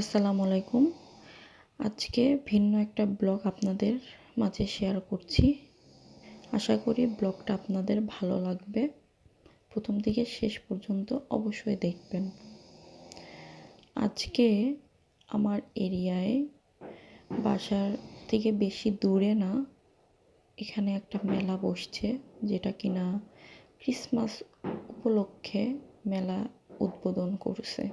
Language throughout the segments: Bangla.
আসসালামু আলাইকুম। আজকে ভিন্ন একটা ব্লগ আপনাদের মাঝে শেয়ার করছি। আশা করি ব্লগটা আপনাদের ভালো লাগবে। প্রথম থেকে শেষ পর্যন্ত অবশ্যই দেখবেন। আজকে আমার এরিয়ায় বাসার থেকে বেশি দূরে না, এখানে একটা মেলা বসছে যেটা কিনা ক্রিসমাস উপলক্ষে মেলা উদ্বোধন করছে।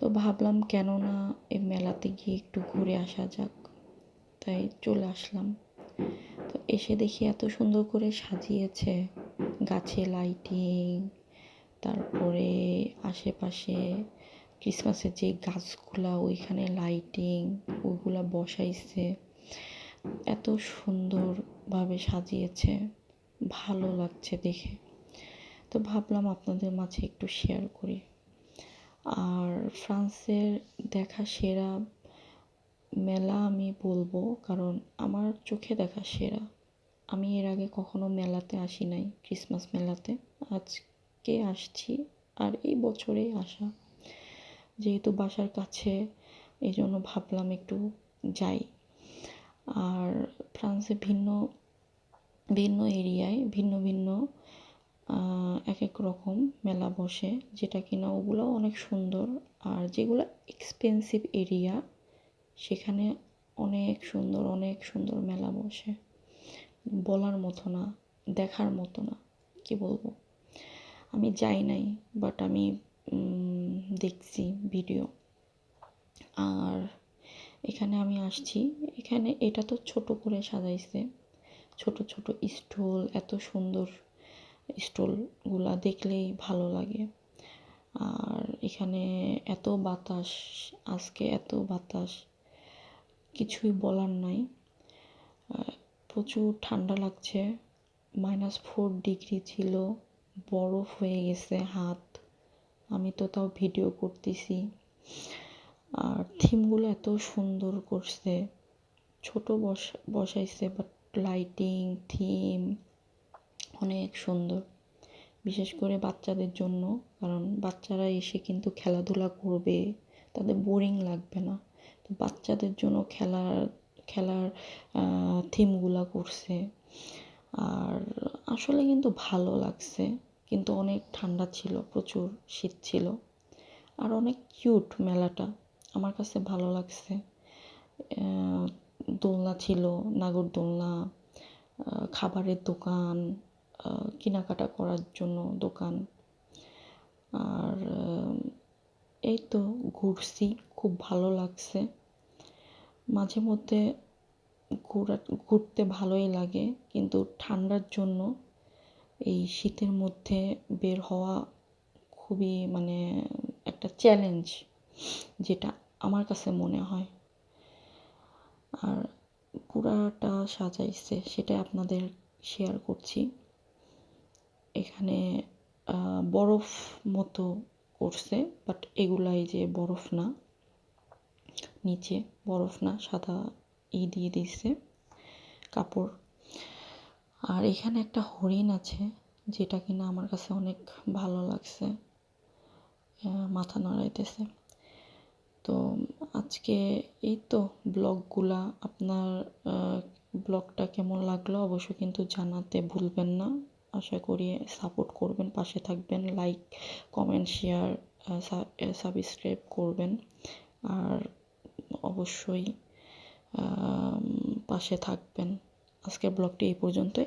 তো ভাবলাম কেন না এই মেলাতে গিয়ে একটু ঘুরে আসা যাক। তাই চলে আসলাম। তো এসে দেখি এত সুন্দর করে সাজিয়েছে। গাছে লাইটিং তারপরে আশেপাশে ক্রিসমাসের যে গাছগুলা, ওইখানে লাইটিং ওইগুলা বসাইছে। এত সুন্দরভাবে সাজিয়েছে। ভালো লাগছে দেখে। তো ভাবলাম আপনাদের মাঝে একটু শেয়ার করি। আর ফ্রান্সের দেখা সেরা মেলা আমি বলব, কারণ আমার চোখে দেখা সেরা। আমি এর আগে কখনো মেলাতে আসি নাই, ক্রিসমাস মেলাতে। আজকে আসছি, আর এই বছরেই আসা। যেহেতু বাসার কাছে এই জন্য ভাবলাম একটু যাই। আর ফ্রান্সে ভিন্ন ভিন্ন এরিয়ায়, ভিন্ন ভিন্ন এক রকম মেলা বসে, যেটা কিনা ওগুলো অনেক সুন্দর। আর যেগুলো এক্সপেন্সিভ এরিয়া সেখানে অনেক সুন্দর অনেক সুন্দর মেলা বসে। বলার মতো না, দেখার মতো না, কি বলব? আমি যাই নাই বাট আমি দেখছি ভিডিও আর এখানে আমি আসছি। এখানে এটা তো ছোট করে সাজাইছে। ছোট ছোট স্টল, এত সুন্দর। স্টলগুলা দেখলেই ভালো লাগে। আর এখানে এত বাতাস, আজকে এত বাতাস, কিছুই বলার নাই। প্রচুর ঠান্ডা লাগছে মাইনাস ফোর ডিগ্রি ছিল, বরফ হয়ে গেছে হাত। আমি তো তাও ভিডিও করতেছি। আর থিমগুলো এত সুন্দর করছে। ছোট বস, বসাইছে বাট লাইটিং থিম অনেক সুন্দর। বিশেষ করে বাচ্চাদের জন্য, কারণ বাচ্চারা এসে কিন্তু খেলাধুলা করবে, তাদের বোরিং লাগবে না। তো বাচ্চাদের জন্য খেলার খেলার থিমগুলা করছে। আর আসলে কিন্তু ভালো লাগছে। কিন্তু অনেক ঠান্ডা ছিল, প্রচুর শীত ছিল। আর অনেক কিউট মেলাটা, আমার কাছে ভালো লাগছে। দোলনা ছিল, নাগরদোলনা খাবারের দোকান কেনাকাটা করার জন্য দোকান। আর এই তো ঘুরছি, খুব ভালো লাগছে। মাঝে মধ্যে ঘোরা, ঘুরতে ভালোই লাগে, কিন্তু ঠান্ডার জন্য এই শীতের মধ্যে বের হওয়া খুবই মানে একটা চ্যালেঞ্জ যেটা আমার কাছে মনে হয়। আর পুরাটা সাজাইছে সেটা আপনাদের শেয়ার করছি। এখানে বরফ মতো করছে বাট এগুলাই যে বরফ না, নিচে বরফ না, সাদা ই দিয়ে দিচ্ছে কাপড়। আর এখানে একটা হরিণ আছে, যেটা কিনা আমার কাছে অনেক ভালো লাগছে মাথা নাড়াইতেছে। তো আজকে এই তো ব্লগগুলা, আপনার ব্লগটা কেমন লাগল অবশ্যই কিন্তু জানাতে ভুলবেন না। আশা করি সাপোর্ট করবেন, পাশে থাকবেন লাইক কমেন্ট শেয়ার সাবস্ক্রাইব করবেন। আর অবশ্যই পাশে থাকবেন। আজকের ব্লগটি এই পর্যন্তই।